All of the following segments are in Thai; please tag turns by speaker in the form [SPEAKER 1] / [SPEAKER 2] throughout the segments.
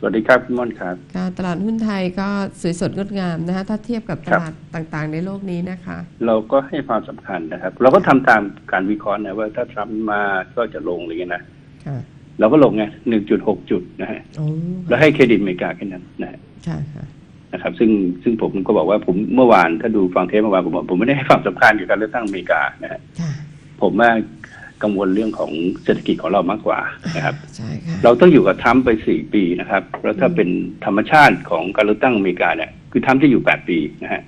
[SPEAKER 1] สวัสดีครับคุณม่อนครับ
[SPEAKER 2] การตลาดหุ้นไทยก็สวยสดงดงามนะคะถ้าเทียบกับตลาดต่างๆ ในโลกนี้นะคะ
[SPEAKER 1] เราก็ให้ความสำคัญนะครับ เราก็ทำตามการวิเคราะห์นะว่าถ้าทรัมป์มาก็จะลงอะไรเงี้ยนะ
[SPEAKER 2] ค่ะ
[SPEAKER 1] เราก็ลงไงหนึ่งจุดหกจุดนะฮะ
[SPEAKER 2] โอ้
[SPEAKER 1] แล้วให้เครดิตอเมริกาแค่นั้นนะฮะ
[SPEAKER 2] ค่ะค่ะ
[SPEAKER 1] นะครับ ซึ่งซึ่งผมก็บอกว่าผมเมื่อวานถ้าดูฟังเทปเมื่อวานผมบอกผมไม่ได้ให้ความสำคัญกับการเลือกตั้งอเมริกานะฮะ
[SPEAKER 2] ค่ะ
[SPEAKER 1] ผมว่า กังวลเรื่องของเศรษฐกิจของเรามากกว่านะครับ
[SPEAKER 2] ใช่ค่ะ
[SPEAKER 1] เราต้องอยู่กับทรัมป์ไปสี่ปีนะครับ แล้วถ้าเป็นธรรมชาติของการเลือกตั้งอเมริกาเนี่ยคือทรัมป์จะอยู่แปดปีนะฮะ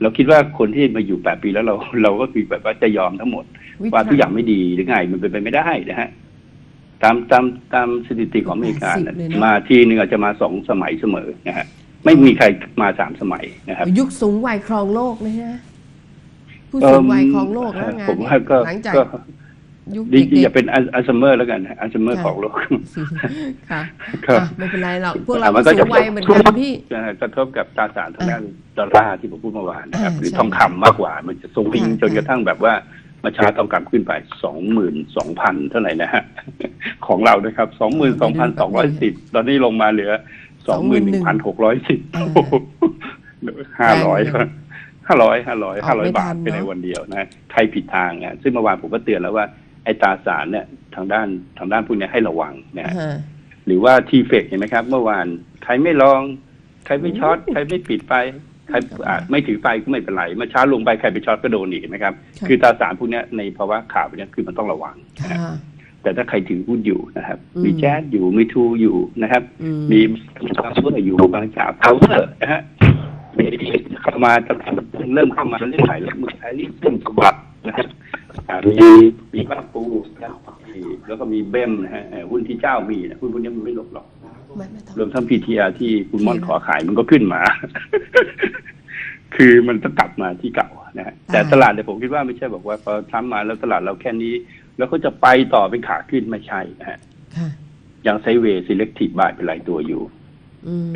[SPEAKER 1] เราคิดว่าคนที่มาอยู่แปดปีแล้วเราเราก็คือแบบว่าจะยอมทั้งหมด ว่าทุกอย่างไม่ดีหรือไงมันเป็นไปไม่ได้นะฮะตามตามตามสถิติของอเมริกาเนี่ยมาทีหนึ่งอาจจะมาสองสมัยเสมอนะฮะไม่มีใครมาสามสมัยนะครับ
[SPEAKER 2] ยุคสูงวัยครองโลกนะฮะ ผู้สูงวัยครองโลกแล้วงาน
[SPEAKER 1] ผมว่าก็
[SPEAKER 2] หลังจาก
[SPEAKER 1] ก็
[SPEAKER 2] ยุค
[SPEAKER 1] ดี
[SPEAKER 2] เด็ก
[SPEAKER 1] อย่าเป็นอัลไซเมอร์แล้วกันอัลไซเมอร์
[SPEAKER 2] ค่ะ
[SPEAKER 1] ของโลก
[SPEAKER 2] ๆค่ะ
[SPEAKER 1] ครับ
[SPEAKER 2] อะไม่เป็นไรหรอกพวกเรา
[SPEAKER 1] อะมัน
[SPEAKER 2] ก็
[SPEAKER 1] ก็
[SPEAKER 2] สู
[SPEAKER 1] จะ
[SPEAKER 2] งวัยเหมือนกันพี่
[SPEAKER 1] จะกระทบกับตราสารทางด้านดอลลาร์ที่ผมพูดเมื่อวานนะครับ
[SPEAKER 2] อ่า
[SPEAKER 1] หรือ
[SPEAKER 2] ใช่
[SPEAKER 1] ทองคำมากกว่า มันจะสวิง
[SPEAKER 2] ค่ะ
[SPEAKER 1] จนกระทั่งแบบว่ามาช้าทองคำขึ้นไปสองหมื่นสองพันเท่าไหร่นะฮะของเรานะครับสองหมื่นสองพันสองร้อยสิบตอนนี้ลงมาเหลือสองหมื่นหนึ่งพันหกร้อยสิบ
[SPEAKER 2] อ่า
[SPEAKER 1] ห้าร้อย ห้าร้อยห้าร้อย
[SPEAKER 2] ออ
[SPEAKER 1] ห้ากร้อย
[SPEAKER 2] ไม่
[SPEAKER 1] บา
[SPEAKER 2] ทั
[SPEAKER 1] ท
[SPEAKER 2] น
[SPEAKER 1] ไปใน
[SPEAKER 2] เนอะ
[SPEAKER 1] วันเดียวนะใครผิดทางอะซึ่งเมื่อวานผมก็เตือนแล้วว่าไอ้ตราสารเนี่ยทางด้านทางด้านพวกเนี้ยให้ระวังนะฮะ
[SPEAKER 2] ฮะ
[SPEAKER 1] หรือว่าทีเฟกเห็นไหมครับ เมื่อวานใครไม่ลอง ใครไม่ช็อตใครไม่ปิดไปใครอะไม่ถือไปก็ไม่เป็นไรเมื่อช้าลงไปใครไปช็อตก็โดนอีกเห็นไหมครับ
[SPEAKER 2] ค่ะ
[SPEAKER 1] คือตราสารพวกเนี้ยในภาวะข่าวพวกเนี้ยคือมันต้องระวังนะ
[SPEAKER 2] ค่ะ
[SPEAKER 1] ฮะแต่ถ้าใครถือหุ้นอยู่นะครับ
[SPEAKER 2] อืม
[SPEAKER 1] มีแจ๊สอยู่มีทูอยู่นะครับ
[SPEAKER 2] อื
[SPEAKER 1] มีทาวเวอร์อยู่บางจากทาวเวอร์นะฮะมี เข้ามาตั้งแต่เริ่มเข้ามาเรื่องไหนเรื่องมือไทยนี่เรื่องสวัสดนะครับมีมีบ้าปูนะแล้วก็มีเบมนะฮะหุ้นที่เจ้ามีนะหุ้นพวกนี้มันไม่หลบหรอก
[SPEAKER 2] ไม่ไม่ต้ง
[SPEAKER 1] รวมทั้ง PTR ที่คุณม่อนขอขายมันก็ขึ้นมา คือมันต้องกลับมาที่เก่านะฮะแต่ตลาดเนี่ยผมคิดว่าไม่ใช่บอกว่าพอทำมาแล้วตลาดเราแค่นี้ แล้วก็จะไปต่อเป็นขาขึ้นไม่ใช่นะฮะยังไซเวย์ selective buy เป็นหลายตัวอยู่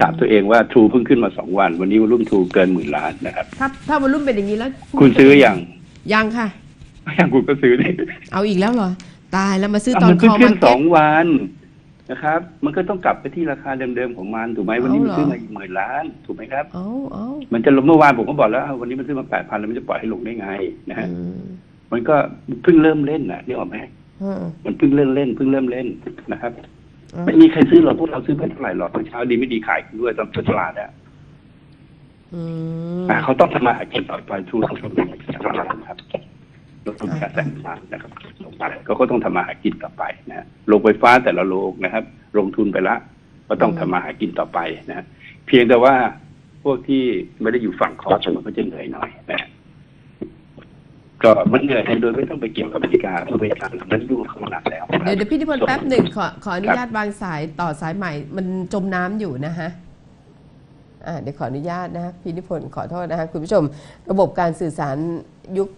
[SPEAKER 1] ถามตัวเองว่าทรูเพิ่งขึ้นมาสองวัน วันนี้วอลุ่มทรูเกินหมื่นล้านนะครับ
[SPEAKER 2] ถ้าถ้าวันรุ่มเป็นอย่างนี้แล้ว
[SPEAKER 1] คุณซื้ออย่าง
[SPEAKER 2] ยังค่ะ
[SPEAKER 1] อย่างคุณก็ซื้อดิ
[SPEAKER 2] เอาอีกแล้วเหรอ ตายแล้วมาซื้อต
[SPEAKER 1] อะ
[SPEAKER 2] อน
[SPEAKER 1] มัน
[SPEAKER 2] ค
[SPEAKER 1] เพิ่ง
[SPEAKER 2] อ
[SPEAKER 1] ขึ้
[SPEAKER 2] มาน
[SPEAKER 1] ส
[SPEAKER 2] เก็
[SPEAKER 1] อ
[SPEAKER 2] ต
[SPEAKER 1] งวันนะครับ มันก็ต้องกลับไปที่ราคาเดิมๆของมันถูกไหมวันนี้มัน
[SPEAKER 2] เอาเหรอ
[SPEAKER 1] ซื้อมาอีกหมื่นล้านถูกไหมครับ
[SPEAKER 2] เอาเอา
[SPEAKER 1] มันจะลงเมื่อวานผมก็บอกแล้วอะวันนี้มันซื้อมาแปดพันแล้วมันจะปล่อยให้ลงได้ไงนะฮะ
[SPEAKER 2] อืม
[SPEAKER 1] มันก็เพิ่งเริ่มเล่นนะนี่ออกไหม
[SPEAKER 2] ฮะ
[SPEAKER 1] มันเพิ่งเล่นเล่นเพิ่งเริ่มเล่นนะครับ
[SPEAKER 2] เอา
[SPEAKER 1] ไม่มีใครซื้อหรอกพวกเราซื้อไม่เท่าไหร่หรอกตอนเช้าดีไม่ดีขายด้วยตอนตลาดอะ
[SPEAKER 2] อืม
[SPEAKER 1] อะเขาต้องทำมาหากินต่อไปทุกคนครับลงทุนแค่แสนล้านนะครับลงไปเขาก็ต้องทำมาหากินต่อไปนะฮะโรงไฟฟ้าแต่ละโรงนะครับ ลงทุนไปละ ก็ต้องทำมาหากินต่อไปนะฮะเพียงแต่ว่าพวกที่ไม่ได้อยู่ฝั่งคอสมันก็จะเหนื่อยหน่อยนะฮะ ก็มันเหนื่อยโดยไม่ต้องไปเกี่ยวกับอเมริกาเพราะอเมริกานั้นยุ่งเข้ามาหนักแล้ว
[SPEAKER 2] เดี๋ยวเดี๋ยวพี่นิพนธ์แป๊บหนึ่งขอขออนุญาตวางสายต่อสายใหม่ มันจมน้ำอยู่นะฮะอ่าเดี๋ยวขออนุญาตนะฮะพี่นิพนธ์ขอโทษนะฮะคุณผู้ชม ระบบการสื่อสารยุค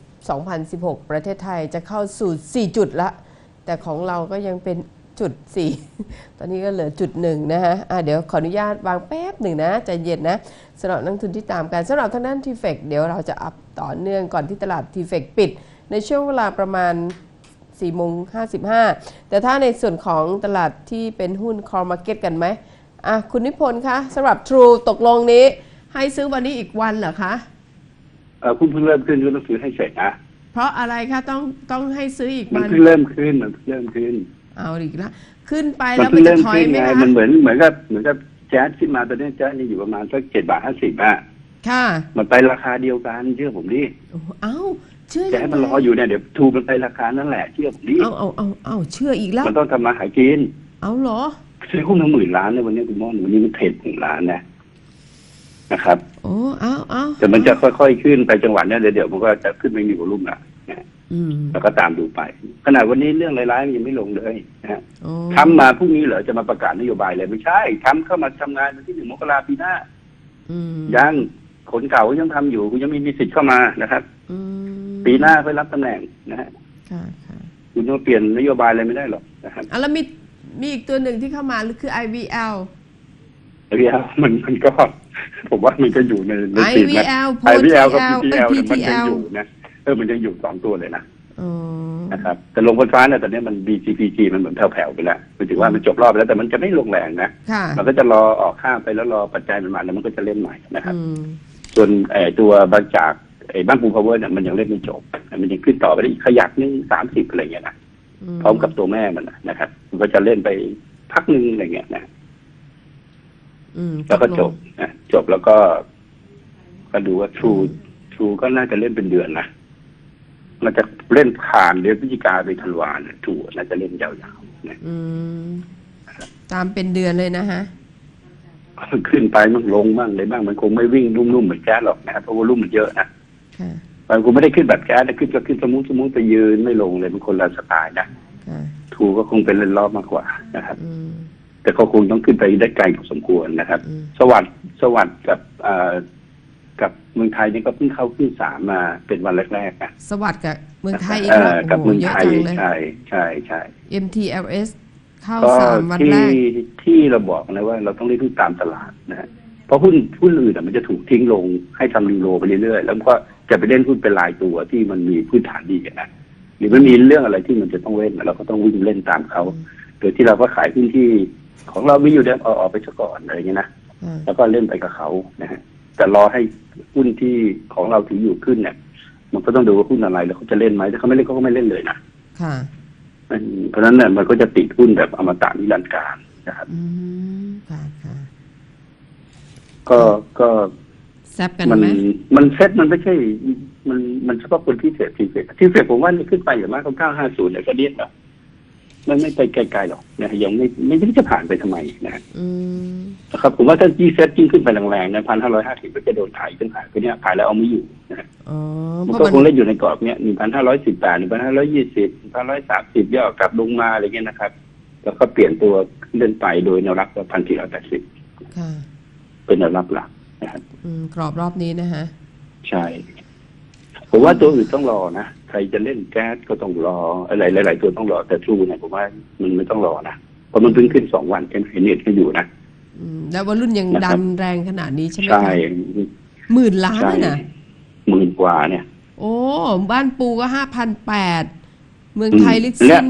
[SPEAKER 2] 2016 ประเทศไทยจะเข้าสู่ 4 จุดละ แต่ของเราก็ยังเป็น จุด4ตอนนี้ก็เหลือจุดหนึ่งนะฮะอะเดี๋ยวขออนุญาตวางแป๊บหนึ่งนะใจเย็นนะสำหรับนักทุนที่ตามกันสำหรับทางด้านทีเฟกเดี๋ยวเราจะอัพต่อเนื่องก่อนที่ตลาดทีเฟกปิด ในช่วงเวลาประมาณ4โมง55 แต่ถ้าในส่วนของตลาดที่เป็นหุ้นคอร์มาร์เก็ตกันไหมอะคุณนิพนธ์คะสำหรับ True ตกลงนี้ ให้ซื้อวันนี้อีกวันเหรอคะ
[SPEAKER 1] เออคุณเพิ่งเริ่มขึ้นก็ต้องซื้อให้เสร็จนะ
[SPEAKER 2] เพราะอะไรคะต้องต้องให้ซื้ออีก
[SPEAKER 1] มัน
[SPEAKER 2] วัน
[SPEAKER 1] เพิ่งเริ่มขึ้นมันเพิ่งเริ่มขึ้น
[SPEAKER 2] เอาอีกแล้วขึ้นไป
[SPEAKER 1] มั
[SPEAKER 2] แล้ว
[SPEAKER 1] เพิ่
[SPEAKER 2] มัน
[SPEAKER 1] ง
[SPEAKER 2] จะ
[SPEAKER 1] เริ่ม
[SPEAKER 2] ถอย
[SPEAKER 1] ขึ้น
[SPEAKER 2] ไหม
[SPEAKER 1] ไง
[SPEAKER 2] คะ
[SPEAKER 1] มันเหมือนเหมือนกับเหมือนกับแจ๊สขึ้นมาตอนนี้แจ๊สนี่อยู่ประมาณสักเจ็ดบาทห้าสิบอะ
[SPEAKER 2] ค่ะ
[SPEAKER 1] มันไปราคาเดียวกันเชื่อผมดิ
[SPEAKER 2] โอ้โหเอ้าเชื่อ
[SPEAKER 1] แจ๊
[SPEAKER 2] ยั
[SPEAKER 1] ส
[SPEAKER 2] ง
[SPEAKER 1] มันร
[SPEAKER 2] ไง
[SPEAKER 1] ออยู่เนี่ยเดี๋ยวทูมันไปราคานั่นแหละเชื่อผมดิ
[SPEAKER 2] เอาเอาเอาเอาเชื่ออีกแล้ว
[SPEAKER 1] มันต้องทำมาหากิน
[SPEAKER 2] เอาเหรอ
[SPEAKER 1] ซื้อหุ้นมาหมื่นล้านในวันนี้คุณม่อนวันนี้มันเทรดหนึ่งล้านนะนะครับ
[SPEAKER 2] โอ้เอาเอา
[SPEAKER 1] แต่มันจะค่อยๆขึ้นไปจังหวะเนี้ยเดี๋ยวเดี๋ยวมันก็จะขึ้นไม่มีวอลุ่มละนะ
[SPEAKER 2] อืม
[SPEAKER 1] แล้วก็ตามดูไป ขนาดวันนี้เรื่องร้ายๆมันยังไม่ลงเลยนะฮะ
[SPEAKER 2] โอ้
[SPEAKER 1] ทำมาพรุ่งนี้เหรอจะมาประกาศนโยบายเลยไม่ใช่ทำเข้ามาทำงานวันที่หนึ่งมกราปีหน้า
[SPEAKER 2] อืม
[SPEAKER 1] ยังคนเก่ายังทำอยู่คุณยังมีมีสิทธิ์เข้ามานะครับ
[SPEAKER 2] อืม
[SPEAKER 1] ปีหน้าไปรับตำแหน่งนะฮะ
[SPEAKER 2] ค่ะค่ะ
[SPEAKER 1] คุณจะมาเปลี่ยนนโยบายอะไรไม่ได้หรอกนะครับ
[SPEAKER 2] อะแล้วมีมีอีกตัวหนึ่งที่เข้ามาคือ IVL
[SPEAKER 1] เรียมันมันก็ผมว่ามันก็อยู่ในในปีนะ
[SPEAKER 2] IVL
[SPEAKER 1] ไอพีเอลกับ
[SPEAKER 2] PTL
[SPEAKER 1] พีทีเอลมันยัง
[SPEAKER 2] PTL
[SPEAKER 1] อยู่นะ เออมันยังอยู่สองตัวเลยนะ
[SPEAKER 2] อ๋อ
[SPEAKER 1] นะครับแต่โรงไฟฟ้าเนี่ยตอนนี้มัน BCPG มันเหมือนแผ่วๆไปแล้วหมายถึงว่ามันจบรอบไปแล้วแต่มันจะไม่ลงแรงนะ
[SPEAKER 2] ค่ะ
[SPEAKER 1] มันก็จะรอออกข้ามไปแล้วรอปัจจัยมันมาแล้วมันก็จะเล่นใหม่นะครับ
[SPEAKER 2] อืม
[SPEAKER 1] ส่วนไอ้ตัวบางจากไอ้บ้านปูพาวเวอร์เนี่ยมันยังเล่นไม่จบ มันยังขึ้นต่อไปได้อีกขยักหนึงสามสิบอะไรเงี้ยนะพร้อมกับตัวแม่มันนะนะครับ มันก็จะเล่นไปพักหนึงอะไรเงี้ยนะ
[SPEAKER 2] อืม
[SPEAKER 1] แล้วก็
[SPEAKER 2] ต
[SPEAKER 1] จ
[SPEAKER 2] ล
[SPEAKER 1] บ
[SPEAKER 2] ง
[SPEAKER 1] นะจบแล้วก็ ก็ดูว่าทรูทรูก็น่าจะเล่นเป็นเดือนนะ มันจะเล่นผ่านเดือนพฤศจิกาไปธันวาเนี่ยทรูน่าจะเล่นยาวๆนะ
[SPEAKER 2] อืมตามเป็นเดือนเลยนะฮะ
[SPEAKER 1] ขึ้นไปมันลงบ้างอะไรบ้างมันคงไม่วิ่งนุ่มๆเหมือนแก๊สหรอกนะครับเพราะว่ารุ่มมันเยอะนะ
[SPEAKER 2] ค่ะ
[SPEAKER 1] มันคงไม่ได้ขึ้นแบบแก๊สนะขึ้นก็ขึ้นสมูทสมูทไปยืนไม่ลงเลยมันคนละสไตล์นะ
[SPEAKER 2] ค่ะ
[SPEAKER 1] ทูก็คงเป็นเล่นรอบมากกว่านะครับ
[SPEAKER 2] อืม
[SPEAKER 1] แต่ก็คงต้องขึ้นไปได้ไกลพอสมควรนะครับ
[SPEAKER 2] อืม
[SPEAKER 1] สวัสด์สวัสด์กับเอ่อ กับเมืองไทยนี่ก็เพิ่งเข้าขึ้นสามมาเป็นวันแรกๆนะ
[SPEAKER 2] สวัสดิ์กับเมืองไทยอีก
[SPEAKER 1] เอ
[SPEAKER 2] แล้ว
[SPEAKER 1] อกับ
[SPEAKER 2] โอ้โห
[SPEAKER 1] เมือง
[SPEAKER 2] เยอะ
[SPEAKER 1] ไทย
[SPEAKER 2] จังเลย
[SPEAKER 1] ใช่ใช่ใช่
[SPEAKER 2] MTLS เข้า
[SPEAKER 1] ก็
[SPEAKER 2] สามวัน
[SPEAKER 1] ที่
[SPEAKER 2] แรก
[SPEAKER 1] ที่เราบอกนะว่าเราต้องเล่นหุ้นตามตลาดนะฮะเพราะหุ้นหุ้นอื่นอะมันจะถูกทิ้งลงให้ทำรีโลไปเรื่อยๆแล้วก็จะไปเล่นหุ้นเป็นรายตัวที่มันมีพื้นฐานดีอะนะหรือมันมีเรื่องอะไรที่มันจะต้องเล่นเราก็ต้องวิ่งเล่นตามเขาโดยที่เราก็ขายหุ้นที่ของเรามีอยู่เดิมเอาออกไปซะก่อนอะไรอย่างเงี้ยนะ
[SPEAKER 2] อ่า
[SPEAKER 1] แล้วก็เล่นไปกับเขานะฮะ แต่รอให้หุ้นที่ของเราถืออยู่ขึ้นเนี่ย มันก็ต้องดูว่าหุ้นอะไรแล้วเขาจะเล่นไหมถ้าเขาไม่เล่นเขาก็ไม่เล่นเลยนะ
[SPEAKER 2] ค่ะ
[SPEAKER 1] อืมเพราะฉะนั้นเนี่ยมันก็จะติดหุ้นแบบอมตะนิรันดร์การนะครับ
[SPEAKER 2] อืมค่ะค่ะ
[SPEAKER 1] ก็ก็
[SPEAKER 2] แซบกัน
[SPEAKER 1] มัน
[SPEAKER 2] ไหม
[SPEAKER 1] มันเซ็ตมันไม่ใช่ มันมันเฉพาะคนที่เสียทีเฟกทีเฟกผมว่านี่ขึ้นไปอย่างมากก็เก้าห้าศูนย์เนี่ยก็เดียดแบบ มันไม่ไปไกลๆหรอกนะยังไม่ไม่รู้จะผ่านไปทำไมนะฮะ
[SPEAKER 2] อืม
[SPEAKER 1] นะครับผมว่าถ้าจีเซ็ตยิ่งขึ้นไปแรงๆนะพันห้าร้อยห้าสิบก็จะโดนถ่ายขึ้นหายไปเนี่ยถ่ายแล้วเอาไม่อยู่นะฮะ
[SPEAKER 2] อ๋อ
[SPEAKER 1] มัน
[SPEAKER 2] เพ
[SPEAKER 1] ก็
[SPEAKER 2] ราะ
[SPEAKER 1] คง
[SPEAKER 2] มัน
[SPEAKER 1] เล่นอยู่ในกรอบเนี้ยหนึ่งพันห้าร้อยสิบแปดหนึ่งพันห้าร้อยยี่สิบหนึ่งพันร้อยสามสิบย่อกลับลงมาอะไรเงี้ยนะครับ แล้วก็เปลี่ยนตัวเล่นไปโดยแนวรับพันสี่ร้อยแปดสิบ
[SPEAKER 2] ค่ะ
[SPEAKER 1] เป็นแนวรับหลักนะครับ
[SPEAKER 2] อืมกรอบรอบนี้นะฮะ
[SPEAKER 1] ใช่ผมว่าตัวอื่นต้องรอนะใค รจะเล่นแก๊สก็ต้องรออะไรหลาย ๆ ตัวต้องรอแต่ทรูเนี่ยผมว่ามันไม่ต้องรอนะเพราะมันเพิ่งขึ้นสองวันเอ็นเห็นเน็ตก็อยู่นะ
[SPEAKER 2] อืมแล้ววอลลุ่นยัง
[SPEAKER 1] นะครับ
[SPEAKER 2] ดันแรงขนาดนี้ใช่ไหม
[SPEAKER 1] ใช่
[SPEAKER 2] คะหมื่นล้าน
[SPEAKER 1] ใช่
[SPEAKER 2] เลยนะ
[SPEAKER 1] หมื่นกว่าเนี่ย
[SPEAKER 2] โอ้ บ้านปูก็ห้าพันแปดเมืองไทยลิ
[SPEAKER 1] และ
[SPEAKER 2] ซิน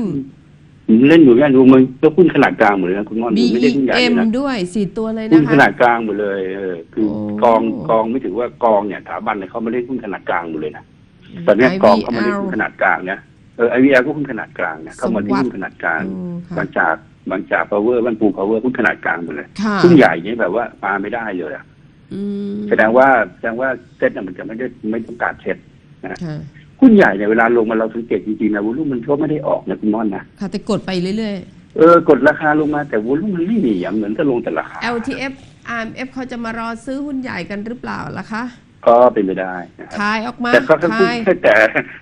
[SPEAKER 1] เล่นอยู่แค่ดูมันก็หุ้นขนาดกลางหมดเลยนะคุณม่อนไม่ได้หุ้นใหญ่
[SPEAKER 2] BEM
[SPEAKER 1] เลยนะ
[SPEAKER 2] ด้วยสี่ตัวเลย
[SPEAKER 1] หุ้
[SPEAKER 2] นะ
[SPEAKER 1] นข
[SPEAKER 2] คะ
[SPEAKER 1] นาดกลางหมดเลยเออคือ
[SPEAKER 2] โอ้
[SPEAKER 1] กองกองไม่ถือว่ากองเนี่ยสถาบันเนี่ยเขาไม่เล่นหุ้นขนาดกลางหมดเลยนะ ตอนเนี้ยกองเขามาเล่นหุ้นขนาดกลางเนี่ยเออไอวีอาร์ก็หุ้นขนาดกลางเนี่ยเขามาเล่นหุ้นขนาดกลาง
[SPEAKER 2] อืมค่ะ
[SPEAKER 1] บางจากบางจากพาวเวอร์บ้านปูพาวเวอร์หุ้นขนาดกลางหมดเลย
[SPEAKER 2] ค่ะ
[SPEAKER 1] หุ้นใหญ่เนี่ยแบบว่ามาไม่ได้เลยอะ
[SPEAKER 2] อืม
[SPEAKER 1] แสดงว่าแสดงว่าเซ็ตเนี่ยมันจะไม่ได้ไม่ต้องการเซ็ต
[SPEAKER 2] ค่ะ
[SPEAKER 1] หุ้นใหญ่เนี่ยเวลาลงมาเราสังเกตจริงๆนะวอลุ่มมันก็ไม่ได้ออกนะคุณม่อนนะ
[SPEAKER 2] ค่ะแต่กดไปเรื่อย
[SPEAKER 1] เออกดราคาลงมาแต่วอลุ่มมันไม่มีอะเหมือนจะลงแต่ราคา
[SPEAKER 2] ๆ LTF RMF เขาจะมารอซื้อหุ้นใหญ่กันหรือเปล่าล่ะคะ
[SPEAKER 1] ก็เป็นไปได้นะครับ
[SPEAKER 2] ขายออกมา
[SPEAKER 1] แต่ก็ก็
[SPEAKER 2] ขาย
[SPEAKER 1] แต่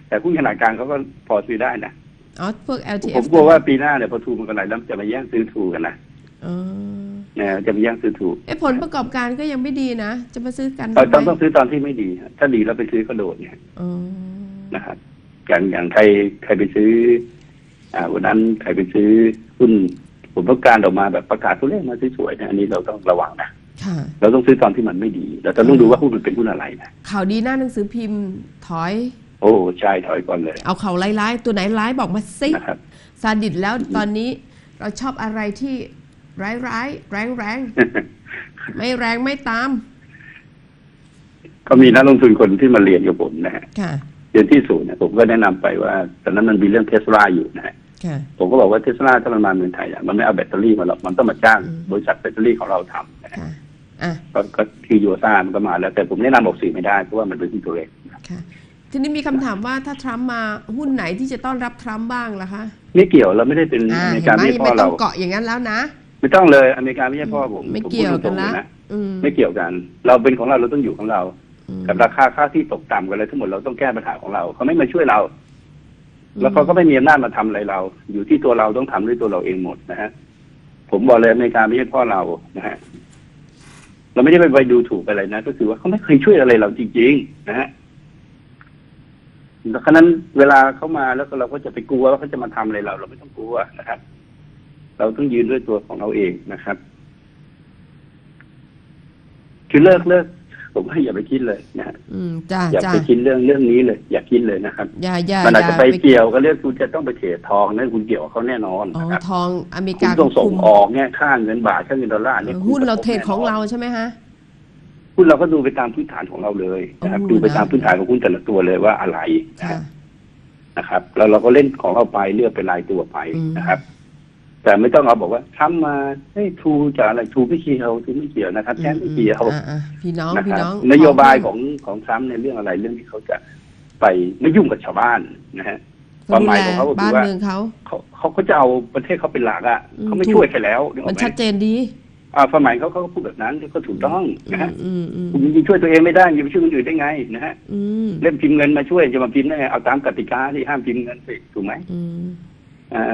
[SPEAKER 1] แต่หุ้นขนาดกลางเขาก็พอซื้อได้นะ
[SPEAKER 2] อ๋อพวก
[SPEAKER 1] ผ
[SPEAKER 2] LTF
[SPEAKER 1] มกลัวว่าปีหน้าเนี่ยพอทูมันกำไรแล้วจะมาแย่งซื้อทูกันนะ
[SPEAKER 2] อ๋อ
[SPEAKER 1] นะจะมาแย่งซื้อทู
[SPEAKER 2] เอ้ผลประกอบการก็ยังไม่ดีนะ จะมาซื้อกัน
[SPEAKER 1] เออต้อง
[SPEAKER 2] ทำไม
[SPEAKER 1] ต้องซื้อตอนที่ไม่ดีถ้าดีแล้วไปซื้อก็โดดเนี่ย
[SPEAKER 2] อ๋อ
[SPEAKER 1] นะครับ อย่างอย่างใครใครไปซื้อ อ่าวันนั้นใครไปซื้อหุ้นผลประกอบการออกมาแบบประกาศตัวเลขมาสวยๆเนี่ยอันนี้เราต้องระวังนะ
[SPEAKER 2] ค่ะ
[SPEAKER 1] เราต้องซื้อตอนที่มันไม่ดีเราจะต้องดูว่าหุ้นมันเป็นหุ้นอะไรนะ
[SPEAKER 2] ข่าวดีหน้าหนังสือพิมพ์ถอย
[SPEAKER 1] โอ้ใช่ถอยก่อนเลย
[SPEAKER 2] เอาข่าวร้ายๆตัวไหนร้ายบอกมาสิ
[SPEAKER 1] นะครับ
[SPEAKER 2] ซาดิสแล้วตอนนี้เราชอบอะไรที่ร้ายร้ายแรงแรงๆไม่แรงไม่ตาม
[SPEAKER 1] ก็มีนักลงทุนคนที่มาเรียนกับผมนะฮะ
[SPEAKER 2] ค่ะ
[SPEAKER 1] เรียนที่ศูนย์เนี่ยผมก็แนะนำไปว่าตอนนั้นมันมีเรื่องเทสลาอยู่นะฮะ
[SPEAKER 2] ค่ะ
[SPEAKER 1] ผมก็บอกว่าเทสลาถ้ามันมาเมืองไทยอะมันไม่เอาแบตเตอรี่มาหรอกมันต้องมาจ้าง
[SPEAKER 2] อืม
[SPEAKER 1] บริษัทแบตเตอรี่ของเราทำนะฮะ
[SPEAKER 2] ค่ะ อะ
[SPEAKER 1] ก็ก็คือยูซ่ามันก็มาแล้ว แต่ผมแนะนำบอกสื่อไม่ได้เพราะว่ามันเป็นหุ้นตัวเล็ก
[SPEAKER 2] ค่ะทีนี้มีคำถามว่าถ้าทรัมป์มาหุ้นไหนที่จะต้อนรับทรัมป์บ้างล่ะคะ
[SPEAKER 1] ไม่เกี่ยวเราไม่ได้เป็น
[SPEAKER 2] อ่า
[SPEAKER 1] อเมริ
[SPEAKER 2] เห็
[SPEAKER 1] กาน
[SPEAKER 2] ไหม
[SPEAKER 1] ไม่ใช่พ่
[SPEAKER 2] ไม่
[SPEAKER 1] อ
[SPEAKER 2] ต้อ
[SPEAKER 1] เรา
[SPEAKER 2] งเกาะอย่างนั้นแล้วนะ
[SPEAKER 1] ไม่ต้องเลยอเมริกาไม่ใช่พ่อผม
[SPEAKER 2] ไม่
[SPEAKER 1] ผม
[SPEAKER 2] เกี่ยว
[SPEAKER 1] พูดต
[SPEAKER 2] กั
[SPEAKER 1] ร
[SPEAKER 2] น
[SPEAKER 1] งๆ
[SPEAKER 2] ละ
[SPEAKER 1] เลยนะ
[SPEAKER 2] อืม
[SPEAKER 1] ไม่เกี่ยวกัน เราเป็นของเราเราต้องอยู่ของเรา
[SPEAKER 2] อืม
[SPEAKER 1] กับราคาค่าที่ตกต่ำกันอะไรทั้งหมดเราต้องแก้ปัญหาของเราเขาไม่มาช่วยเรา แล้วเขาก็ไม่มีอำนาจมาทำอะไรเรา อยู่ที่ตัวเราต้องทำด้วยตัวเราเองหมดนะฮะผมบอกเลยอเมริกาไม่ใช่พ่อเรานะฮะ เราไม่ได้ไปไปดูถูกอะไรนะ ก็คือว่าเขาไม่เคยช่วยอะไรเราจริง ๆ นะฮะดังนั้นเวลาเขามาแล้วเราก็จะไปกลัวว่าเขาจะมาทำอะไรเรา เราไม่ต้องกลัวนะครับ เราต้องยืนด้วยตัวของเราเองนะครับ คือเลิกเลิก ผมว่าอย่าไปคิดเลยนะฮะ
[SPEAKER 2] อืมจ้า
[SPEAKER 1] อย่า
[SPEAKER 2] จ้า
[SPEAKER 1] ไปคิดเรื่องเรื่องนี้เลย อย่าคิดเลยนะครับ
[SPEAKER 2] อย่าอย่า
[SPEAKER 1] มันอาจ
[SPEAKER 2] อย่า
[SPEAKER 1] จะไปเกี่ยวกับเรื่องคุณจะต้องไปเทรดทองนั่นคุณเกี่ยวกับเขาแน่นอน
[SPEAKER 2] อ๋อ
[SPEAKER 1] นะครับ
[SPEAKER 2] ทองอเมริ
[SPEAKER 1] คุณ
[SPEAKER 2] กา
[SPEAKER 1] ต้องส่ง
[SPEAKER 2] คุม
[SPEAKER 1] ออกเนี่ยค่าเงินบาทค่าเงินดอลลาร์เนี่ย
[SPEAKER 2] หุ้นเราเทรด
[SPEAKER 1] แน่นน
[SPEAKER 2] ของเราใช่ไหมฮะ
[SPEAKER 1] หุ้นเราก็ดูไปตามพื้นฐานของเราเลยนะครับ
[SPEAKER 2] โอ้
[SPEAKER 1] ดูไป
[SPEAKER 2] นะ
[SPEAKER 1] ตามพื้นฐานของหุ้นแต่ละตัวเลยว่าอะไรนะ
[SPEAKER 2] ค่ะ
[SPEAKER 1] ฮะนะครับ แล้วเราก็เล่นของเราไปเลือกเป็นรายตัวไป
[SPEAKER 2] อืม
[SPEAKER 1] นะครับ แต่ไม่ต้องเอาบอกว่าทำมาเฮ้ยทูจะอะไรทูไม่เกี่ยวทูไม่เกี่ยวนะครับแค่ไม่เกี่ยว
[SPEAKER 2] อ่าอ่าพี่น้อง
[SPEAKER 1] นะ
[SPEAKER 2] พี่
[SPEAKER 1] ครั
[SPEAKER 2] น้
[SPEAKER 1] บ
[SPEAKER 2] อง
[SPEAKER 1] นโยบายของของทรัมป์ในเรื่องอะไรเรื่องที่เขาจะไปไม่ยุ่งกับชาวบ้านนะฮะ
[SPEAKER 2] เขาดู
[SPEAKER 1] ความหมาย
[SPEAKER 2] แล
[SPEAKER 1] ของเขาก็คือ
[SPEAKER 2] บ้าน
[SPEAKER 1] ว่า
[SPEAKER 2] เมืองเขา
[SPEAKER 1] เขาเขาเขาจะเอาประเทศเขาเป็นหลักอะ
[SPEAKER 2] อืม
[SPEAKER 1] เขาไม่
[SPEAKER 2] ถูก
[SPEAKER 1] ช่วยใครแล้วนึกอ
[SPEAKER 2] มั
[SPEAKER 1] อนกไหม
[SPEAKER 2] ชัดเจนดี
[SPEAKER 1] อ่าความหมายเขาเขาก็พูดแบบนั้นก็ถูกต้องนะฮะ
[SPEAKER 2] อืมอืม
[SPEAKER 1] คุณยังช่วยตัวเองไม่ได้จะไปช่วยคนอื่นได้ไงนะฮะ
[SPEAKER 2] อืม
[SPEAKER 1] เล่มพิมพ์เงินมาช่วยจะมาพิมพ์ได้ไงเอาตามกติกาที่ห้ามพิมพ์เงินสิถูกไหม
[SPEAKER 2] อืม
[SPEAKER 1] อ่า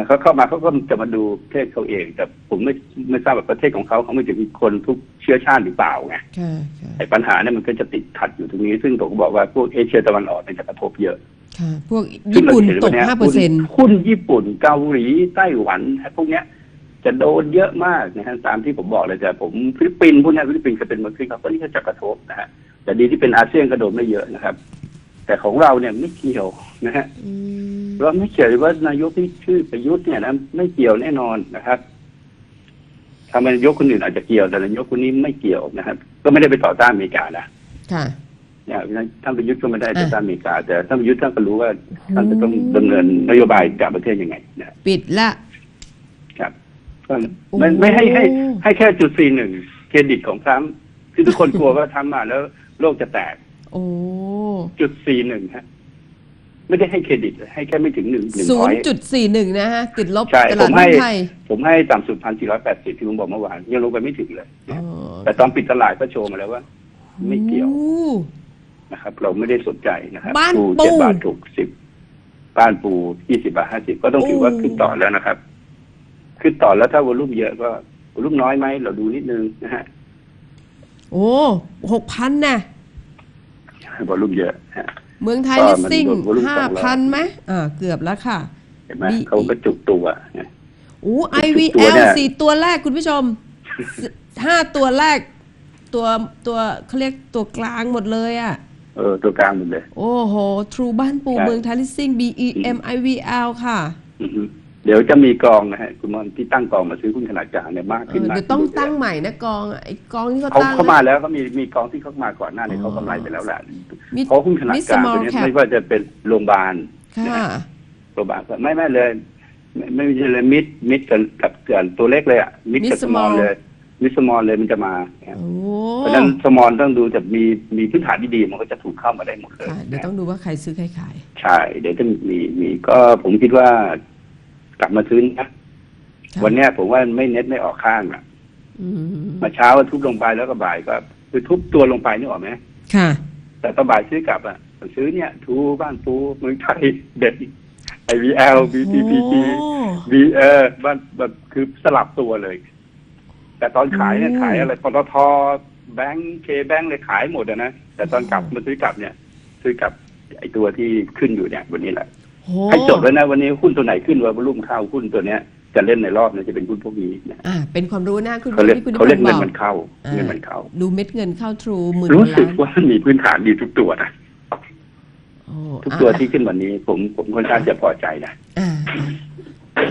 [SPEAKER 1] เขาเข้ามาเขาก็จะมาดูประเทศเขาเอง แต่ผมไม่ไม่ทราบว่าประเทศของเขาเขาไม่ถึงคนทุกเชื้อชาติหรือเปล่าไง
[SPEAKER 2] ค่ะค่ะ
[SPEAKER 1] ไอ้ปัญหาเนี่ยมันก็จะติดขัดอยู่ตรงนี้ ซึ่งผมก็บอกว่าพวกเอเชียตะวันออกเนี่ยจะกระทบเยอะ
[SPEAKER 2] ค่ะพวก
[SPEAKER 1] ซึ่
[SPEAKER 2] ญี่
[SPEAKER 1] งเรา
[SPEAKER 2] ปุ่น
[SPEAKER 1] เห็น
[SPEAKER 2] ต
[SPEAKER 1] ว่ากเนี่ย
[SPEAKER 2] ห้าเปอร์เซ็นต์
[SPEAKER 1] หุ้นญี่ปุ่นเกาหลีไต้หวันพวกเนี้ยจะโดนเยอะมากนะฮะตามที่ผมบอกเลยแต่ผมฟิลิปปินส์พวกเนี้ยฟิลิปปินส์ก็เป็นเมืองขึ้นเขาก็นี่ก็จะกระทบนะฮะแต่ดีที่เป็นอาเซียนกระโดดไม่เยอะนะครับ แต่ของเราเนี่ยไม่เกี่ยวนะฮะ
[SPEAKER 2] อืม
[SPEAKER 1] เราไม่เกี่ยวว่านายกที่ชื่อประยุทธ์เนี่ยนะไม่เกี่ยวแน่นอนนะครับถ้านายกคนอื่นอาจจะเกี่ยวแต่นายกคนนี้ไม่เกี่ยวนะครับ ก็ไม่ได้ไปต่อต้านอเมริกานะ
[SPEAKER 2] ค่ะ
[SPEAKER 1] เนี่ยท่านประยุทธ์ก็ไม่ได้
[SPEAKER 2] อะ
[SPEAKER 1] ต่อต้านอเมริกา แต่ท่านประยุทธ์ท่านก็รู้ว่าท่านจะต้องดำเนินนโยบายกับประเทศยังไงนะ
[SPEAKER 2] ปิดละ
[SPEAKER 1] ครับก็ไม่ไม่ให้ให้ ให้แค่จุดสี่หนึ่งเครดิตของทรัมป์คือทุกคนกลัวว่าทรัมป์มาแล้วโลกจะแตก
[SPEAKER 2] โอ้
[SPEAKER 1] จุดสี่หนึ่งฮะ ไม่ได้ให้เครดิตเลยให้แค่ไม่ถึงหนึ่งหนึ่ง
[SPEAKER 2] ศู
[SPEAKER 1] พอน
[SPEAKER 2] ย์
[SPEAKER 1] ย
[SPEAKER 2] จุดสี่หนึ่งนะฮะ ติดลบ
[SPEAKER 1] ใช่
[SPEAKER 2] ตลาด
[SPEAKER 1] ผมให้
[SPEAKER 2] หุ้นไทย
[SPEAKER 1] ผมให้ต่ำสุดพันสี่ร้อยแปดสิบที่ผมบอกเมื่อวานยังลงไปไม่ถึงเลย
[SPEAKER 2] อ๋อ
[SPEAKER 1] แต่ตอนปิดตลาดก็โชว์มาแล้วว่า ไม่เกี่ยว
[SPEAKER 2] โอ้
[SPEAKER 1] นะครับเราไม่ได้สนใจนะครับ
[SPEAKER 2] บ้าน
[SPEAKER 1] ปู
[SPEAKER 2] ปู
[SPEAKER 1] เจ็ดบาทถูกสิบบ้านปูยี่สิบาทห้าสิบก็ต้องถือว่า
[SPEAKER 2] โอ้
[SPEAKER 1] ขึ้นต่อแล้วนะครับ ขึ้นต่อแล้วถ้าวอลุ่มเยอะก็วอลุ่มน้อยไหมเราดูนิดนึงนะฮะ
[SPEAKER 2] โอ้หกพันน่ะ
[SPEAKER 1] วอลุ่มเยอะฮะ
[SPEAKER 2] เมืองไทย
[SPEAKER 1] ก็
[SPEAKER 2] ลิ
[SPEAKER 1] มัน
[SPEAKER 2] สซิ่ง
[SPEAKER 1] โดน volume
[SPEAKER 2] ห้า
[SPEAKER 1] สองร้
[SPEAKER 2] พั
[SPEAKER 1] อนย
[SPEAKER 2] ไหมอ่าเกือบแล้วค่ะ
[SPEAKER 1] เห็นไหม
[SPEAKER 2] มี
[SPEAKER 1] เขาก็จุกตัวนะ
[SPEAKER 2] โอ้
[SPEAKER 1] ตัว
[SPEAKER 2] IVL
[SPEAKER 1] เนี่ย
[SPEAKER 2] สี่ตัวแรกคุณผู้ชมห้าตัวแรก ตัวตัวเขาเรียกตัวกลางหมดเลยอะ
[SPEAKER 1] เออตัวกลางหมดเลย
[SPEAKER 2] โอ้โห True บ้านปู
[SPEAKER 1] ใช่
[SPEAKER 2] เมืองไทยลิสซิ่ง BEM IVL ค่ะ
[SPEAKER 1] อือฮึ เดี๋ยวจะมีกองนะฮะคุณมอนที่ตั้งกองมาซื้อหุ้นขนาดกลางเนี่ยมาก
[SPEAKER 2] เอ
[SPEAKER 1] ขึ้น
[SPEAKER 2] อ
[SPEAKER 1] มาก
[SPEAKER 2] เดี๋ยวต้อง
[SPEAKER 1] ขึ้น
[SPEAKER 2] ตั้งใหม่นะกองอะไอ้กองที่เขา
[SPEAKER 1] เขา
[SPEAKER 2] ตั้ง
[SPEAKER 1] เขา
[SPEAKER 2] นะ
[SPEAKER 1] มาแล้วเขามีมีกองที่เขามาก่อนหน้าเนี่ยเขากำไรไปแล้วแหละ
[SPEAKER 2] มิ
[SPEAKER 1] เพราะหุ้นขนาดกลาง
[SPEAKER 2] Mid
[SPEAKER 1] ตัว
[SPEAKER 2] Small
[SPEAKER 1] เนี้ย
[SPEAKER 2] Cap
[SPEAKER 1] ไม่ว่าจะเป็นโรงพยาบาล
[SPEAKER 2] ค่ะ
[SPEAKER 1] โรงพยาบาลไม่ไม่เลย ไม่ไม่ใช่เลยมิดมิดกับกับกับตัวเล็กเลยอะมิดกับ
[SPEAKER 2] Mid
[SPEAKER 1] สมอล
[SPEAKER 2] Small
[SPEAKER 1] เลยมิดสมอลเลยมันจะมานะครับ
[SPEAKER 2] โอ้
[SPEAKER 1] เพราะฉะนั้นสมอลต้องดูจะมีมีพื้นฐานที่ดีมันก็จะถูกเข้ามาได้หมดเลย
[SPEAKER 2] ค่ะเดี๋ยวต้องดูว่าใครซื้อใครขาย
[SPEAKER 1] ใช่เดี๋ยวจะมีมีก็ผมคิดว่า กลับมาซื้อนะ
[SPEAKER 2] ค่ะ
[SPEAKER 1] วันเนี้ยผมว่าไม่เน็ตไม่ออกข้างอะ
[SPEAKER 2] อืม
[SPEAKER 1] มาเช้าทุบลงไปแล้วก็บ่ายก็ คือทุบตัวลงไปนี่ออกไหม
[SPEAKER 2] ค่ะ
[SPEAKER 1] แต่ตอนบ่ายซื้อกลับอะซื้อเนี่ย ทูบ้านปูเมืองไทยเด็ดไอวีเอลบีทีพีจี
[SPEAKER 2] โอ้
[SPEAKER 1] บีเออบ้านแบบคือสลับตัวเลย แต่ตอนขายเนี่ย
[SPEAKER 2] อืม
[SPEAKER 1] ขายอะไรปตทแบงก์เคแบงก์เลยขายหมดอะนะแต่ตอนกลับมาซื้อกลับเนี่ย ซื้อกลับไอตัวที่ขึ้นอยู่เนี่ยวันนี้แหละ
[SPEAKER 2] โห
[SPEAKER 1] ให้จดไว้นะวันนี้หุ้นตัวไหนขึ้นว่ารุ่มเข้าหุ้นตัวเนี้ยจะเล่นในรอบเนี้จะเป็นหุ้นพวกนี้นะ
[SPEAKER 2] อ่าเป็นความรู้นะคุณ
[SPEAKER 1] เขาเรียก
[SPEAKER 2] ที่คุณ
[SPEAKER 1] เขาเรียก
[SPEAKER 2] นิพ
[SPEAKER 1] เงิ
[SPEAKER 2] น
[SPEAKER 1] น
[SPEAKER 2] ธ์บ
[SPEAKER 1] มันเข้า
[SPEAKER 2] อ่า
[SPEAKER 1] เงินมันเข้า
[SPEAKER 2] ดูเม็ดเงินเข้า True หมื่นก
[SPEAKER 1] รู้
[SPEAKER 2] ว่า
[SPEAKER 1] สึก
[SPEAKER 2] ล้าน
[SPEAKER 1] ว่ามีพื้นฐานดีทุกตัวนะ
[SPEAKER 2] โอ้
[SPEAKER 1] ทุกตัว
[SPEAKER 2] อะ
[SPEAKER 1] ที่ขึ้นวันนี้ ผมผมค่อนข้างจะพอใจนะ
[SPEAKER 2] อ่า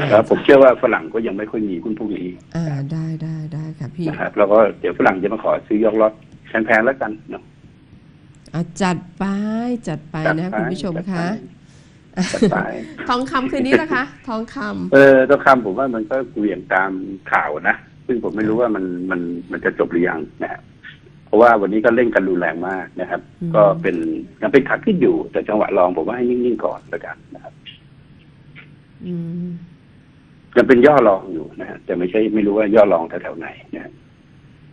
[SPEAKER 1] แล้วผมเชื่อว่าฝรั่งก็ยังไม่ค่อยมีหุ้นพวกนี้
[SPEAKER 2] อ่าได้ได้ได้ค่ะพี่
[SPEAKER 1] นะครับแล้วก็เดี๋ยวฝรั่งจะมาขอซื้อยกล็อตแพงๆแล้วกันเนาะ
[SPEAKER 2] อะจัดไปจัดไป
[SPEAKER 1] จัด
[SPEAKER 2] นะ
[SPEAKER 1] ไป
[SPEAKER 2] คุณผู้ชม
[SPEAKER 1] จัดไป
[SPEAKER 2] คะ
[SPEAKER 1] จัดไป
[SPEAKER 2] ทองคำคืนนี้นะคะ ทองคำ
[SPEAKER 1] เออต้องคำผมว่ามันก็เหวี่ยงตามข่าวนะซึ่งผมไม่รู้ว่ามันมันมันจะจบหรือยังนะครับเพราะว่าวันนี้ก็เล่นกันรุนแรงมากนะครับ
[SPEAKER 2] อืม
[SPEAKER 1] ก็เป็นยังเป็นขาขึ้นอยู่ แต่จังหวะรองผมว่าให้นิ่งๆก่อนแล้วกันนะครับ
[SPEAKER 2] อืม
[SPEAKER 1] ยังเป็นย่อรองอยู่นะฮะแต่ไม่ใช่ไม่รู้ว่าย่อรองแถวๆไหนนะฮะ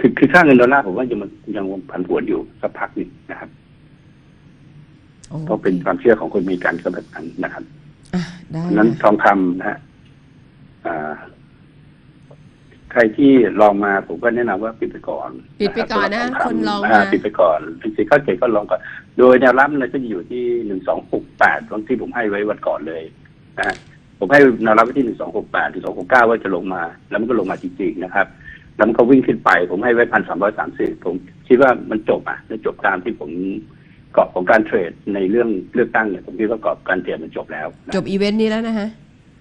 [SPEAKER 1] คือคือค่าเงินดอลลาร์ผมว่ายังมันยังผันผวนอยู่สักพักหนึงนะครับ
[SPEAKER 2] โอ
[SPEAKER 1] เพราะเป็นความเชื่อของคนอเมีกันก็แบบนั้นนะครับ
[SPEAKER 2] อะได้
[SPEAKER 1] เพราะฉะนั้น
[SPEAKER 2] ค่ะ
[SPEAKER 1] ทองคำนะฮะอ่าใครที่ลองมาผมก็แนะนำว่าปิดไปก่อน
[SPEAKER 2] ปิดไปก่อนนะ
[SPEAKER 1] สำหรับท
[SPEAKER 2] คนลองามา
[SPEAKER 1] ปิดไปก่อนจริงๆเข้าใจก็ลองก่อนโดยแนวรับเลยก็จะอยู่ที่หนึ่งสองหกแปดตอนที่ผมให้ไว้วันก่อนเลยนะฮะผมให้แนวรับไว้ที่หนึ่งสองหกแปดถึงสองหกเก้าว่าจะลงมา แล้วมันก็ลงมาจริงๆนะครับแล้วมันก็วิ่งขึ้นไป ผมให้ไว้พันสามร้อยสามสิบผมคิดว่ามันจบอะมันจบตามที่ผม กรอบของการเทรดในเรื่องเลือกตั้งเนี่ยผมคิดว่ากรอบการเทรดมันจบแล้วนะ
[SPEAKER 2] จบอีเวนต์นี้แล้วนะฮะ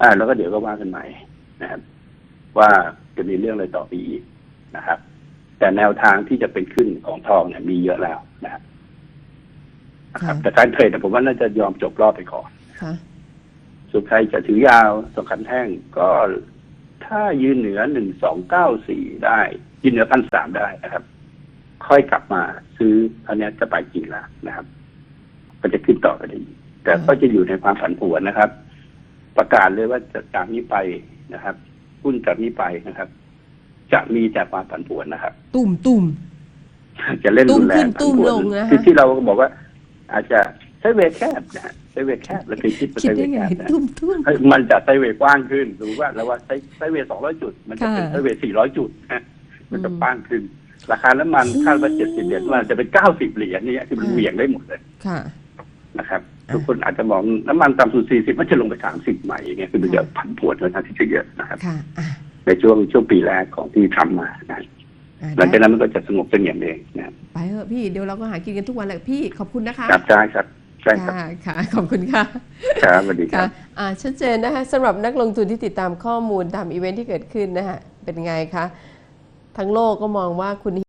[SPEAKER 1] อ่าแล้วก็เดี๋ยวก็ว่ากันใหม่นะครับ ว่าจะมีเรื่องอะไรต่อไปอีกนะครับ แต่แนวทางที่จะเป็นขึ้นของทองเนี่ยมีเยอะแล้วนะครับนะครับ
[SPEAKER 2] ค่ะ
[SPEAKER 1] แต่การเทรดเนี่ยผมว่าน่าจะยอมจบรอบไปก่อน
[SPEAKER 2] ค่ะ
[SPEAKER 1] สุดท้ายจะถือยาวสองขันแท่งก็ถ้ายืนเหนือหนึ่งสองเก้าสี่ได้ ยืนเหนือพันสามได้นะครับ ค่อยกลับมาซื้ออันเนี้ยจะไปจริงแล้วนะครับ ก็จะขึ้นต่อไปได้อีกแต่
[SPEAKER 2] อืม
[SPEAKER 1] ก็จะอยู่ในความผันผวนนะครับ ประกาศเลยว่าจะจากนี้ไปนะครับหุ้นจากนี้ไปนะครับ จะมีแต่ความผันผวนนะครับ
[SPEAKER 2] ตุ่มตุ่ม
[SPEAKER 1] จะเล่นรุนแรง
[SPEAKER 2] ตุ้มขึ้นตุ้ม
[SPEAKER 1] ผัผวน
[SPEAKER 2] ลงนะฮะ
[SPEAKER 1] ที่ที่เราก็บอกว่า อาจจะใช้เวทแคบนะฮะใช้เวทแคบเราเคยคิดว่า
[SPEAKER 2] คิด
[SPEAKER 1] ใช้เว
[SPEAKER 2] ได้
[SPEAKER 1] ท
[SPEAKER 2] ไง
[SPEAKER 1] แคบนะ
[SPEAKER 2] ตุ้มตุ้ม
[SPEAKER 1] เฮ้ยมันจะไซด์เวย์กว้างขึ้นสมมติว่าเราว่าไซด์ไซด์เวย์สองร้อยจุด มันจะเป็น
[SPEAKER 2] ค่ะ
[SPEAKER 1] ไซด์เวย์สี่ร้อยจุดนะมันจะ
[SPEAKER 2] อืม
[SPEAKER 1] กว้างขึ้น ราคาน้ำมันคาดว่าเจ็ดสิบเหรียญมันจะเป็นเก้าสิบเหรียญเนี่ยที่มัน
[SPEAKER 2] อ่า
[SPEAKER 1] เหวี่ยงได้หมดเลย
[SPEAKER 2] ค่ะ
[SPEAKER 1] นะครับ
[SPEAKER 2] อ่า
[SPEAKER 1] ทุกคนอาจจะมองน้ำมันต่ำสุดสี่สิบมันจะลงไปสามสิบใหม่อย่างเงี้ยคือมันจะ
[SPEAKER 2] ค่ะ
[SPEAKER 1] ผันผวนค่อนข้างที่จะเยอะนะครับ
[SPEAKER 2] ค่ะอะ
[SPEAKER 1] ในช่วงช่วงปีแรกของที่ทำมานะ
[SPEAKER 2] อะ
[SPEAKER 1] หลังจาก
[SPEAKER 2] ได้
[SPEAKER 1] นั้นมันก็จะสงบเสงี่ยมเองนะ
[SPEAKER 2] ไปเถอะพี่เดี๋ยวเราก็หากินกันทุกวันแหละพี่ขอบคุณนะคะ
[SPEAKER 1] ครับใช่ครับใช่ครับ
[SPEAKER 2] ค่ะค่ะ ขอบคุณค่ะ
[SPEAKER 1] ครับสวัสดีค
[SPEAKER 2] ค่ะ
[SPEAKER 1] รับ
[SPEAKER 2] อ่าชัดเจนนะคะสำหรับนักลงทุนที่ติดตามข้อมูลตามอีเวนท์ที่เกิดขึ้นนะฮะเป็นไงคะ ทั้งโลกก็มองว่าคุณ